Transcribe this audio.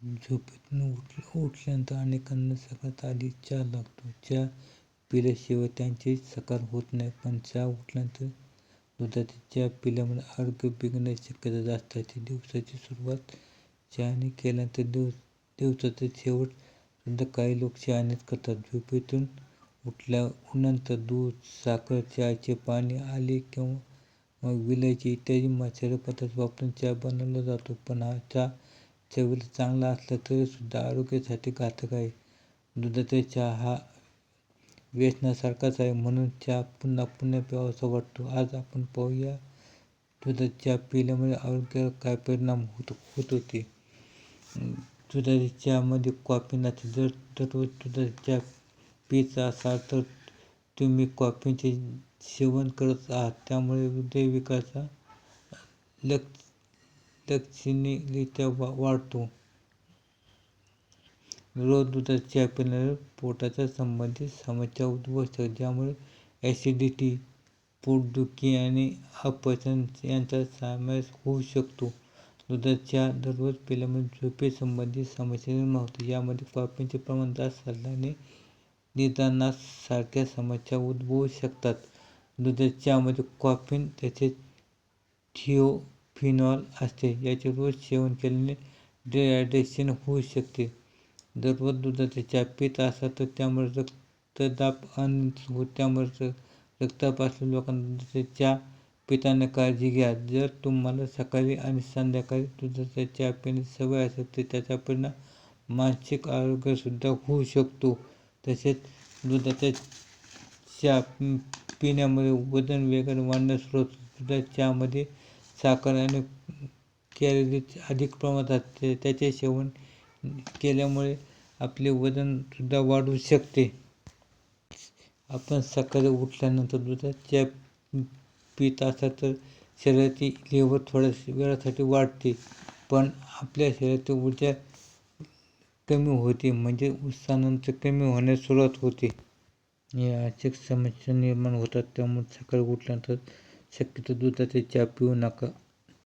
झोपेतून उठ उठल्यानंतर अनेकांना सगळ्यात आधी चहा लागतो. चहा पिल्याशिवाय त्यांची सकाळ होत नाही. पण चहा उठल्यानंतर दुधाची चहा पिल्यामुळे आरोग्य बिघडण्याची शक्यता जास्त असते दिवसाची सुरुवात चहाने केल्यानंतर दिवस दिवसाचा शेवट सुद्धा काही लोक चहानेच करतात. झोपेतून उठल्या नंतर दूध साखर चहाचे पाणी आले किंवा मग विलायची इत्यादी मसाले पदार्थ वापरून चहा बनवला जातो. पण हा चहा चवीला चांगला असला तरीसुद्धा आरोग्यासाठी घातक आहे. दुधाचा चहा हा व्यसनासारखाच आहे म्हणून चहा पुन्हा पुन्हा प्यावासा वाटतो. आज आपण पाहूया दुधाचा चहा पिल्यामुळे आरोग्यावर काय परिणाम होत होत होते. दुधाच्या चहामध्ये कॉफी नसते जर दररोज दुधाचा चहा पित असाल तर तुम्ही कॉफीचे सेवन करत आहात. त्यामुळे हृदयविकाराचा लक्ष लक्षणीयरित्या वा वाढतो. रोज दुधाच्या चहा पिल्याने पोटाच्या संबंधित समस्या उद्भवू शकतात ज्यामुळे ॲसिडिटी पोटदुखी आणि अपचन यांचा समावेश होऊ शकतो. दुधाच्या चहा दररोज पिल्यामुळे झोपेसंबंधी समस्या निर्माण होते. यामध्ये कॉफीचे प्रमाण जास्त असल्याने निदानासारख्या समस्या उद्भवू शकतात. दुधाच्यामध्ये कॉफीन तसेच फिनॉल असते. याचे रोज सेवन केल्याने डिहायड्रेशन होऊ शकते. दररोज दुधाचा चहा पित असाल तर त्यामुळे रक्तदाब अनियंत्रित त्यामुळे रक्तदाब असलेल्या लोकांना दुधाचा चहा पिताना काळजी घ्या. जर तुम्हाला सकाळी आणि संध्याकाळी दुधाचा चहा पिण्याची सवय असेल तर त्याचा परिणाम मानसिक आरोग्यसुद्धा होऊ शकतो. तसेच दुधाचा चहा पिण्यामुळे वजन वेगाने वाढण्यास सुरुवात सुद्धा चहामध्ये साखर आणि कॅलरी अधिक प्रमाणात असते. त्याचे सेवन केल्यामुळे आपले वजनसुद्धा वाढू शकते. आपण सकाळी उठल्यानंतर दुधात चहा पित असतात तर शरीराची लेवर थोड्या वेळासाठी वाढते पण आपल्या शरीराची ऊर्जा कमी होते म्हणजे उत्साहानंतर कमी होण्यास सुरुवात होते. या अनेक समस्या निर्माण होतात. त्यामुळे सकाळी उठल्यानंतर शक्यतो दुधाचा चहा पिऊ नका.